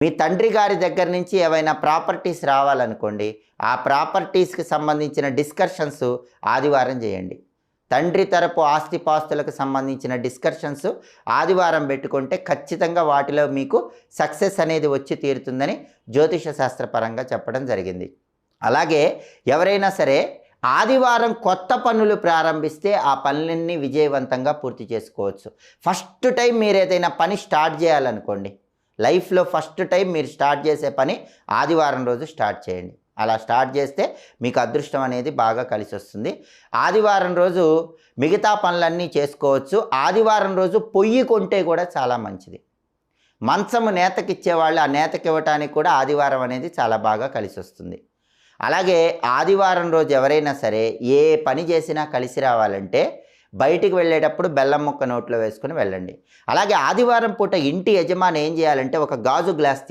మీ తండ్రి గారి దగ్గర నుంచి ఏవైనా ప్రాపర్టీస్ రావాలనుకోండి ఆ ప్రాపర్టీస్కి సంబంధించిన డిస్కషన్స్ ఆదివారం చేయండి. తండ్రి తరపు ఆస్తిపాస్తులకు సంబంధించిన డిస్కషన్స్ ఆదివారం పెట్టుకుంటే ఖచ్చితంగా వాటిలో మీకు సక్సెస్ అనేది వచ్చి తీరుతుందని జ్యోతిష శాస్త్రపరంగా చెప్పడం జరిగింది. అలాగే ఎవరైనా సరే ఆదివారం కొత్త పనులు ప్రారంభిస్తే ఆ పనులన్నీ విజయవంతంగా పూర్తి చేసుకోవచ్చు. ఫస్ట్ టైం మీరు ఏదైనా పని స్టార్ట్ చేయాలనుకోండి లైఫ్లో ఫస్ట్ టైం మీరు స్టార్ట్ చేసే పని ఆదివారం రోజు స్టార్ట్ చేయండి. అలా స్టార్ట్ చేస్తే మీకు అదృష్టం అనేది బాగా కలిసి వస్తుంది. ఆదివారం రోజు మిగతా పనులన్నీ చేసుకోవచ్చు. ఆదివారం రోజు పొయ్యి కొంటే కూడా చాలా మంచిది. మంచము నేతకిచ్చేవాళ్ళు ఆ నేతకి ఇవ్వటానికి కూడా ఆదివారం అనేది చాలా బాగా కలిసి వస్తుంది. అలాగే ఆదివారం రోజు ఎవరైనా సరే ఏ పని చేసినా కలిసి రావాలంటే బయటికి వెళ్ళేటప్పుడు బెల్లం ముక్క నోట్లో వేసుకుని వెళ్ళండి. అలాగే ఆదివారం పూట ఇంటి యజమాని ఏం చేయాలంటే ఒక గాజు గ్లాస్